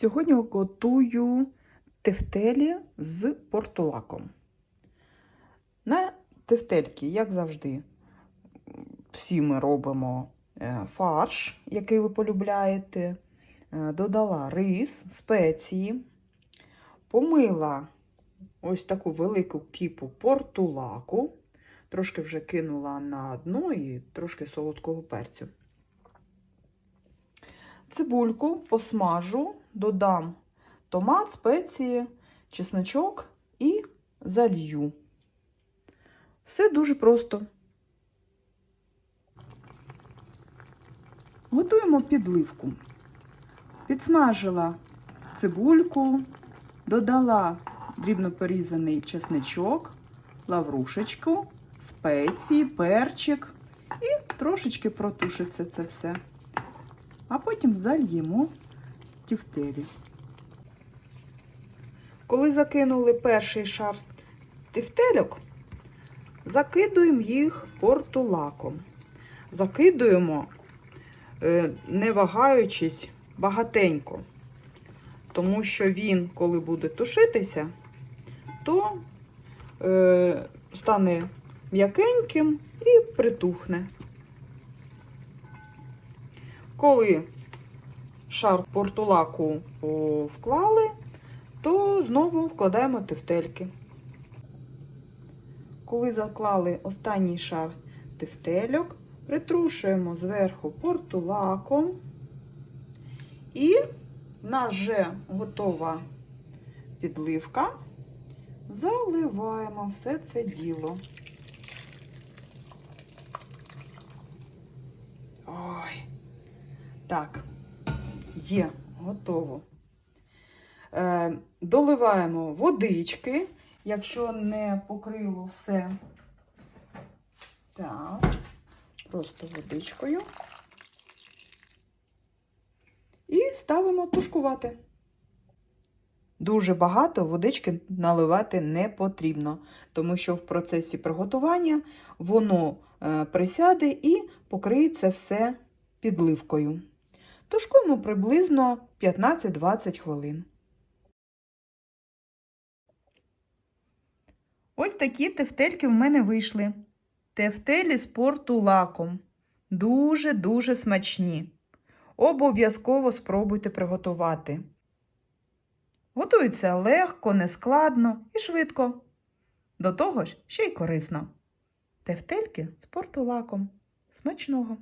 Сьогодні готую тефтелі з портулаком. На тефтельки, як завжди, всі ми робимо е, фарш, який ви полюбляєте. Е, Додала рис, спеції, помила ось таку велику кіпу портулаку, трошки вже кинула на дно і трошки солодкого перцю. Цибульку посмажу, додам томат, спеції, чесночок і залью. Все дуже просто. Готуємо підливку. Підсмажила цибульку, додала дрібно порізаний чесничок, лаврушечку, спеції, перчик і трошечки протушиться це все. А потім зальємо тівтелі. Коли закинули перший шар тефтельок, закидуємо їх портулаком. Закидуємо, е, не вагаючись, багатенько, тому що він, коли буде тушитися, то е, стане м'якеньким і притухне. Коли шар портулаку вклали, то знову вкладаємо тефтельки. Коли заклали останній шар тефтельок, притрушуємо зверху портулаком і в нас вже готова підливка. Заливаємо все це діло. Ой. Так, є, готово. Е, доливаємо водички, якщо не покрило все. Так, просто водичкою. І ставимо тушкувати. Дуже багато водички наливати не потрібно, тому що в процесі приготування воно е, присяде і покриється все підливкою. Тушкуємо приблизно 15-20 хвилин. Ось такі тефтельки в мене вийшли. Тефтелі з портулаком. Дуже-дуже смачні. Обов'язково спробуйте приготувати. Готуються легко, нескладно і швидко. До того ж, ще й корисно. Тефтельки з портулаком. Смачного!